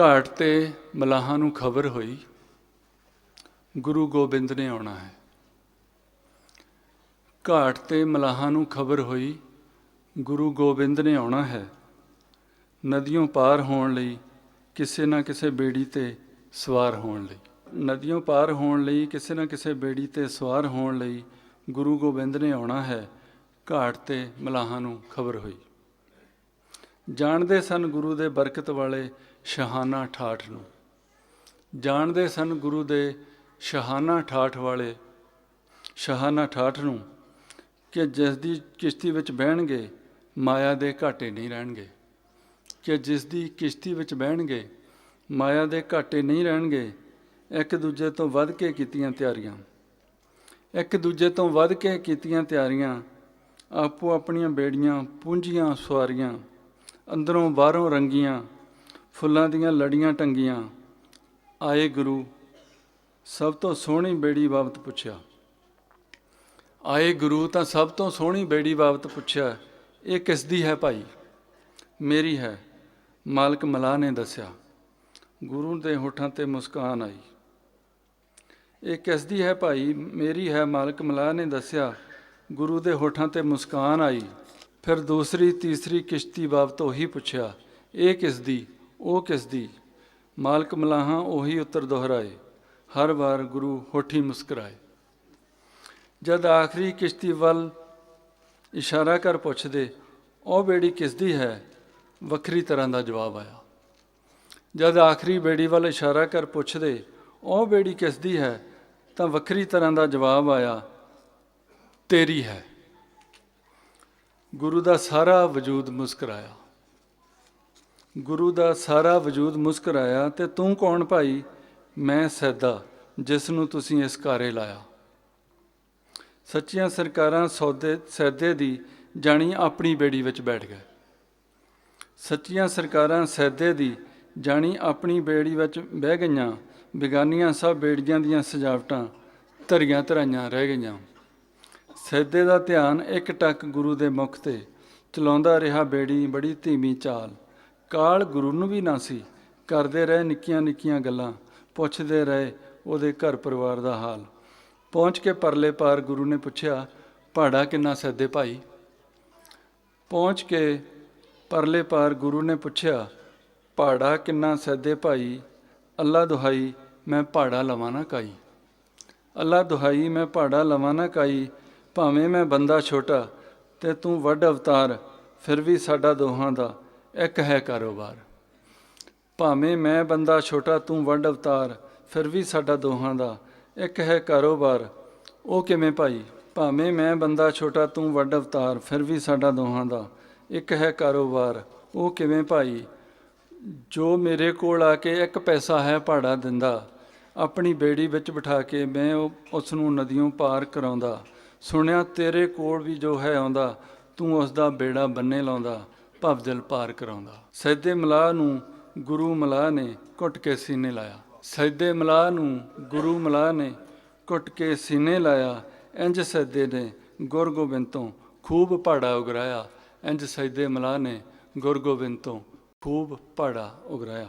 ਘਾਟ ਤੇ ਮਲਾਹਾਂ ਨੂੰ ਖਬਰ ਹੋਈ, ਗੁਰੂ ਗੋਬਿੰਦ ਨੇ ਆਉਣਾ ਹੈ। ਘਾਟ ਤੇ ਮਲਾਹਾਂ ਨੂੰ ਖਬਰ ਹੋਈ, ਗੁਰੂ ਗੋਬਿੰਦ ਨੇ ਆਉਣਾ ਹੈ। ਨਦੀਆਂ ਪਾਰ ਹੋਣ ਲਈ ਕਿਸੇ ਨਾ ਕਿਸੇ ਬੇੜੀ ਤੇ ਸਵਾਰ ਹੋਣ ਲਈ। ਨਦੀਆਂ ਪਾਰ ਹੋਣ ਲਈ ਕਿਸੇ ਨਾ ਕਿਸੇ ਬੇੜੀ ਤੇ ਸਵਾਰ ਹੋਣ ਲਈ ਗੁਰੂ ਗੋਬਿੰਦ ਨੇ ਆਉਣਾ ਹੈ। ਘਾਟ ਤੇ ਮਲਾਹਾਂ ਨੂੰ ਖਬਰ ਹੋਈ। ਜਾਣਦੇ ਸਨ ਗੁਰੂ ਦੇ ਬਰਕਤ ਵਾਲੇ ਸ਼ਹਾਨਾ ਠਾਠ ਨੂੰ। ਜਾਣਦੇ ਸਨ ਗੁਰੂ ਦੇ ਸ਼ਹਾਨਾ ਠਾਠ ਵਾਲੇ ਸ਼ਹਾਨਾ ਠਾਠ ਨੂੰ ਕਿ ਜਿਸ ਦੀ ਕਿਸ਼ਤੀ ਵਿੱਚ ਬਹਿਣਗੇ, ਮਾਇਆ ਦੇ ਘਾਟੇ ਨਹੀਂ ਰਹਿਣਗੇ। ਕਿ ਜਿਸ ਦੀ ਕਿਸ਼ਤੀ ਵਿੱਚ ਬਹਿਣਗੇ, ਮਾਇਆ ਦੇ ਘਾਟੇ ਨਹੀਂ ਰਹਿਣਗੇ, ਇੱਕ ਦੂਜੇ ਤੋਂ ਵੱਧ ਕੇ ਕੀਤੀਆਂ ਤਿਆਰੀਆਂ। ਇੱਕ ਦੂਜੇ ਤੋਂ ਵੱਧ ਕੇ ਕੀਤੀਆਂ ਤਿਆਰੀਆਂ ਆਪੋ ਆਪਣੀਆਂ ਬੇੜੀਆਂ, ਪੂੰਝੀਆਂ, ਸਵਾਰੀਆਂ ਅੰਦਰੋਂ ਬਾਹਰੋਂ ਰੰਗੀਆਂ, ਫੁੱਲਾਂ ਦੀਆਂ ਲੜੀਆਂ ਟੰਗੀਆਂ, ਆਏ ਗੁਰੂ, ਸਭ ਤੋਂ ਸੋਹਣੀ ਬੇੜੀ ਬਾਬਤ ਪੁੱਛਿਆ। ਆਏ ਗੁਰੂ ਤਾਂ ਸਭ ਤੋਂ ਸੋਹਣੀ ਬੇੜੀ ਬਾਬਤ ਪੁੱਛਿਆ, ਇਹ ਕਿਸ ਦੀ ਹੈ ਭਾਈ? ਮੇਰੀ ਹੈ, ਮਾਲਕ ਮਲਾ ਨੇ ਦੱਸਿਆ। ਗੁਰੂ ਦੇ ਹੋਠਾਂ ਤੇ ਮੁਸਕਾਨ ਆਈ। ਇਹ ਕਿਸ ਦੀ ਹੈ ਭਾਈ? ਮੇਰੀ ਹੈ, ਮਾਲਕ ਮਲਾ ਨੇ ਦੱਸਿਆ। ਗੁਰੂ ਦੇ ਹੋਠਾਂ ਤੇ ਮੁਸਕਾਨ ਆਈ। ਫਿਰ ਦੂਸਰੀ, ਤੀਸਰੀ ਕਿਸ਼ਤੀ ਬਾਬਤ ਉਹੀ ਪੁੱਛਿਆ, ਇਹ ਕਿਸ ਦੀ? ਉਹ ਕਿਸ ਦੀ? ਮਾਲਕ ਮਲਾਹਾਂ ਉਹੀ ਉੱਤਰ ਦੁਹਰਾਏ, ਹਰ ਵਾਰ ਗੁਰੂ ਹੋਠੀ ਮੁਸਕਰਾਏ। ਜਦ ਆਖਰੀ ਕਿਸ਼ਤੀ ਵੱਲ ਇਸ਼ਾਰਾ ਕਰ ਪੁੱਛਦੇ, ਉਹ ਬੇੜੀ ਕਿਸ ਦੀ ਹੈ? ਵੱਖਰੀ ਤਰ੍ਹਾਂ ਦਾ ਜਵਾਬ ਆਇਆ। ਜਦ ਆਖਰੀ ਬੇੜੀ ਵੱਲ ਇਸ਼ਾਰਾ ਕਰ ਪੁੱਛਦੇ, ਉਹ ਬੇੜੀ ਕਿਸ ਦੀ ਹੈ? ਤਾਂ ਵੱਖਰੀ ਤਰ੍ਹਾਂ ਦਾ ਜਵਾਬ ਆਇਆ, ਤੇਰੀ ਹੈ। ਗੁਰੂ ਦਾ ਸਾਰਾ ਵਜੂਦ ਮੁਸਕਰਾਇਆ। ਗੁਰੂ ਦਾ ਸਾਰਾ ਵਜੂਦ ਮੁਸਕਰਾਇਆ ਤੇ ਤੂੰ ਕੌਣ ਭਾਈ? ਮੈਂ ਸੈਦਾ, ਜਿਸ ਨੂੰ ਤੁਸੀਂ ਇਸ ਕਾਰੇ ਲਾਇਆ। ਸੱਚੀਆਂ ਸਰਕਾਰਾਂ ਸੌਦੇ, ਸੈਦੇ ਦੀ ਜਾਣੀ ਆਪਣੀ ਬੇੜੀ ਵਿੱਚ ਬੈਠ ਗਏ। ਸੱਚੀਆਂ ਸਰਕਾਰਾਂ ਸੈਦੇ ਦੀ ਜਾਣੀ ਆਪਣੀ ਬੇੜੀ ਵਿੱਚ ਬਹਿ ਗਈਆਂ। ਬਿਗਾਨੀਆਂ ਸਭ ਬੇੜੀਆਂ ਦੀਆਂ ਸਜਾਵਟਾਂ ਧਰੀਆਂ ਧਰਾਈਆਂ ਰਹਿ ਗਈਆਂ। ਸੈਦੇ ਦਾ ਧਿਆਨ ਇੱਕ ਟੱਕ ਗੁਰੂ ਦੇ ਮੁਖ ਤੇ, ਚਲਾਉਂਦਾ ਰਿਹਾ ਬੇੜੀ ਬੜੀ ਧੀਮੀ ਚਾਲ। ਕਾਲ ਗੁਰੂ ਨੂੰ ਵੀ ਨਾ ਸੀ, ਕਰਦੇ ਰਹੇ ਨਿੱਕੀਆਂ ਨਿੱਕੀਆਂ ਗੱਲਾਂ, ਪੁੱਛਦੇ ਰਹੇ ਉਹਦੇ ਘਰ ਪਰਿਵਾਰ ਦਾ ਹਾਲ। ਪਹੁੰਚ ਕੇ ਪਰਲੇ ਪਾਰ ਗੁਰੂ ਨੇ ਪੁੱਛਿਆ, ਭਾੜਾ ਕਿੰਨਾ ਸੈਦੇ ਭਾਈ? ਪਹੁੰਚ ਕੇ ਪਰਲੇ ਪਾਰ ਗੁਰੂ ਨੇ ਪੁੱਛਿਆ, ਭਾੜਾ ਕਿੰਨਾ ਸੈਦੇ ਭਾਈ? ਅੱਲਾ ਦੁਹਾਈ, ਮੈਂ ਭਾੜਾ ਲਵਾਂ ਨਾ ਕਾਈ। ਅੱਲਾ ਦੁਹਾਈ, ਮੈਂ ਭਾੜਾ ਲਵਾਂ ਨਾ ਕਾਈ। ਭਾਵੇਂ ਮੈਂ ਬੰਦਾ ਛੋਟਾ ਤੇ ਤੂੰ ਵੱਡ ਅਵਤਾਰ, ਫਿਰ ਵੀ ਸਾਡਾ ਦੋਹਾਂ ਦਾ ਇੱਕ ਹੈ ਕਾਰੋਬਾਰ। ਭਾਵੇਂ ਮੈਂ ਬੰਦਾ ਛੋਟਾ, ਤੂੰ ਵੱਡ ਅਵਤਾਰ, ਫਿਰ ਵੀ ਸਾਡਾ ਦੋਹਾਂ ਦਾ ਇੱਕ ਹੈ ਕਾਰੋਬਾਰ। ਉਹ ਕਿਵੇਂ ਭਾਈ? ਭਾਵੇਂ ਮੈਂ ਬੰਦਾ ਛੋਟਾ, ਤੂੰ ਵੱਡ ਅਵਤਾਰ, ਫਿਰ ਵੀ ਸਾਡਾ ਦੋਹਾਂ ਦਾ ਇੱਕ ਹੈ ਕਾਰੋਬਾਰ। ਉਹ ਕਿਵੇਂ ਭਾਈ? ਜੋ ਮੇਰੇ ਕੋਲ ਆ ਕੇ ਇੱਕ ਪੈਸਾ ਹੈ ਭਾੜਾ ਦਿੰਦਾ, ਆਪਣੀ ਬੇੜੀ ਵਿੱਚ ਬਿਠਾ ਕੇ ਮੈਂ ਉਸ ਨੂੰ ਨਦੀਆਂ ਪਾਰ ਕਰਾਉਂਦਾ। ਸੁਣਿਆ ਤੇਰੇ ਕੋਲ ਵੀ ਜੋ ਹੈ ਆਉਂਦਾ, ਤੂੰ ਉਸ ਦਾ ਬੇੜਾ ਬੰਨੇ ਲਾਉਂਦਾ ਭਵਜਲ ਪਾਰ ਕਰਾਉਂਦਾ। ਸੈਦੇ ਮਲਾਹ ਨੂੰ ਗੁਰੂ ਮਲਾਹ ਨੇ ਘੁੱਟ ਕੇ ਸੀਨੇ ਲਾਇਆ। ਸੈਦੇ ਮਲਾਹ ਨੂੰ ਗੁਰੂ ਮਲਾਹ ਨੇ ਘੁੱਟ ਕੇ ਸੀਨੇ ਲਾਇਆ। ਇੰਜ ਸੈਦੇ ਨੇ ਗੁਰ ਗੋਬਿੰਦ ਤੋਂ ਖੂਬ ਪਹਾੜਾ ਉਗਰਾਇਆ। ਇੰਜ ਸੈਦੇ ਮਲਾਹ ਨੇ ਗੁਰ ਗੋਬਿੰਦ ਤੋਂ ਖੂਬ ਪਹਾੜਾ ਉਗਰਾਇਆ।